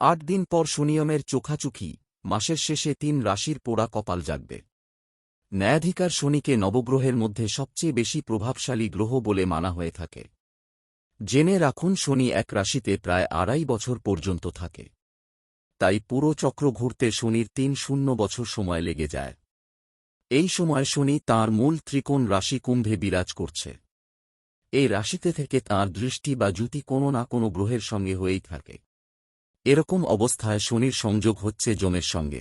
আট দিন পর সুনিয়মের চোখাচুখি, মাসের শেষে তিন রাশির পোড়া কপাল জাগবে। ন্যায়াধিকার শনিকে নবগ্রহের মধ্যে সবচেয়ে বেশি প্রভাবশালী গ্রহ বলে মানা হয়ে থাকে। জেনে রাখুন শনি এক রাশিতে প্রায় আড়াই বছর পর্যন্ত থাকে। তাই পুরো চক্র ঘুরতে শনির তিন শূন্য বছর সময় লেগে যায়। এই সময় শনি তাঁর মূল ত্রিকোণ রাশি কুম্ভে বিরাজ করছে। এই রাশিতে থেকে তাঁর দৃষ্টি বা জুতি কোনো না কোনো গ্রহের সঙ্গে হয়েই থাকে। এরকম অবস্থায় শনির সংযোগ হচ্ছে জমের সঙ্গে।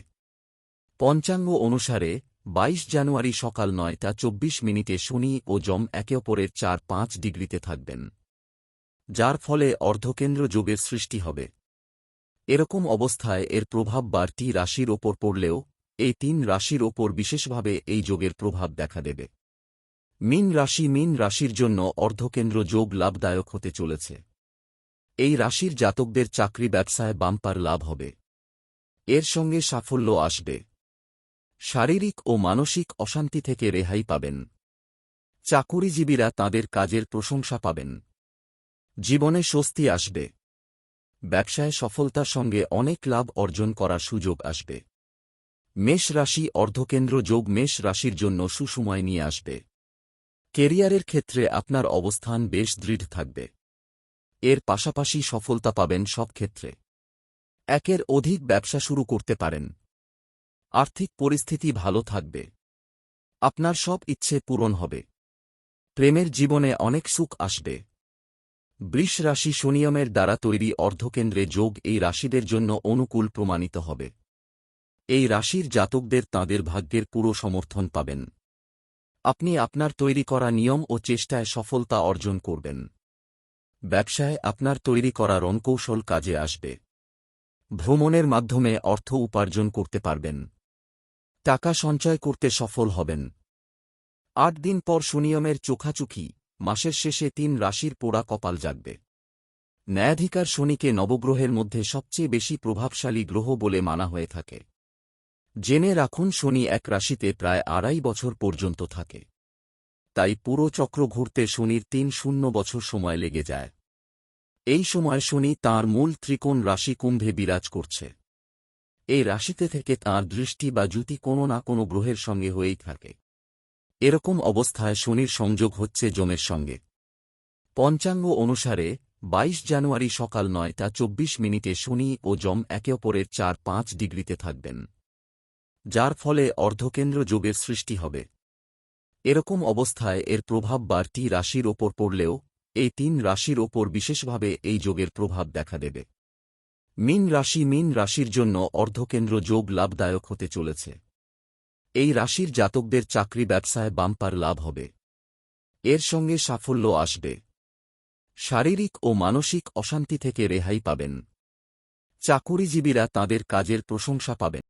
পঞ্চাঙ্গ অনুসারে ২২ জানুয়ারি সকাল নয়টা চব্বিশ মিনিটে শনি ও জম একে অপরের চার পাঁচ ডিগ্রিতে থাকবেন। যার ফলে অর্ধকেন্দ্র যোগের সৃষ্টি হবে। এরকম অবস্থায় এর প্রভাব বারটি রাশির ওপর পড়লেও, এই তিন রাশির ওপর বিশেষভাবে এই যোগের প্রভাব দেখা দেবে। মিন রাশি মিন রাশির জন্য অর্ধকেন্দ্র যোগ লাভদায়ক হতে চলেছে। এই রাশির জাতকদের চাকরি ব্যবসায় বাম্পার লাভ হবে। এর সঙ্গে সাফল্য আসবে। শারীরিক ও মানসিক অশান্তি থেকে রেহাই পাবেন। চাকুরিজীবীরা তাদের কাজের প্রশংসা পাবেন। জীবনে স্বস্তি আসবে। ব্যবসায় সফলতার সঙ্গে অনেক লাভ অর্জন করার সুযোগ আসবে। মেষ রাশি অর্ধকেন্দ্র যোগ মেষ রাশির জন্য সুসময় নিয়ে আসবে। কেরিয়ারের ক্ষেত্রে আপনার অবস্থান বেশ দৃঢ় থাকবে। এর পাশাপাশি সফলতা পাবেন সব ক্ষেত্রে। একের অধিক ব্যবসা শুরু করতে পারেন। আর্থিক পরিস্থিতি ভালো থাকবে। আপনার সব ইচ্ছে পূরণ হবে। প্রেমের জীবনে অনেক সুখ আসবে। বৃষ রাশি শনিয়মের দ্বারা তৈরি অর্ধকেন্দ্রে যোগ এই রাশিদের জন্য অনুকূল প্রমাণিত হবে। এই রাশির জাতকদের তাঁদের ভাগ্যের পুরো সমর্থন পাবেন। আপনি আপনার তৈরি করা নিয়ম ও চেষ্টায় সফলতা অর্জন করবেন। ব্যবসায় আপনার তৈরি করা রণকৌশল কাজে আসবে। ভ্রমণের মাধ্যমে অর্থ উপার্জন করতে পারবেন। টাকা সঞ্চয় করতে সফল হবেন। আট দিন পর সুনিয়মের চোখাচুখি, মাসের শেষে তিন রাশির পোড়া কপাল জাগবে। ন্যায়াধিকার শনিকে নবগ্রহের মধ্যে সবচেয়ে বেশি প্রভাবশালী গ্রহ বলে মানা হয়ে থাকে। জেনে রাখুন, শনি এক রাশিতে প্রায় আড়াই বছর পর্যন্ত থাকে। তাই পুরো চক্র ঘুরতে শনির তিন শূন্য বছর সময় লেগে যায়। এই সময় শনি তাঁর মূল ত্রিকোণ রাশি কুম্ভে বিরাজ করছে। এই রাশিতে থেকে তাঁর দৃষ্টি বা জুতি কোনো না কোনো গ্রহের সঙ্গে হয়েই থাকে। এরকম অবস্থায় শনির সংযোগ হচ্ছে জমের সঙ্গে। পঞ্চাঙ্গ অনুসারে ২২ জানুয়ারি সকাল নয়টা চব্বিশ মিনিটে শনি ও জম একে অপরের চার পাঁচ ডিগ্রিতে থাকবেন। যার ফলে অর্ধকেন্দ্র যোগের সৃষ্টি হবে। এরকম অবস্থায় এর প্রভাব বারটি রাশির ওপর পড়লেও এই তিন রাশির ওপর বিশেষভাবে এই যোগের প্রভাব দেখা দেবে। মিন রাশি মিন রাশির জন্য অর্ধকেন্দ্র যোগ লাভদায়ক হতে চলেছে। এই রাশির জাতকদের চাকরি ব্যবসায় বাম্পার লাভ হবে। এর সঙ্গে সাফল্য আসবে। শারীরিক ও মানসিক অশান্তি থেকে রেহাই পাবেন। চাকুরিজীবীরা তাদের কাজের প্রশংসা পাবেন।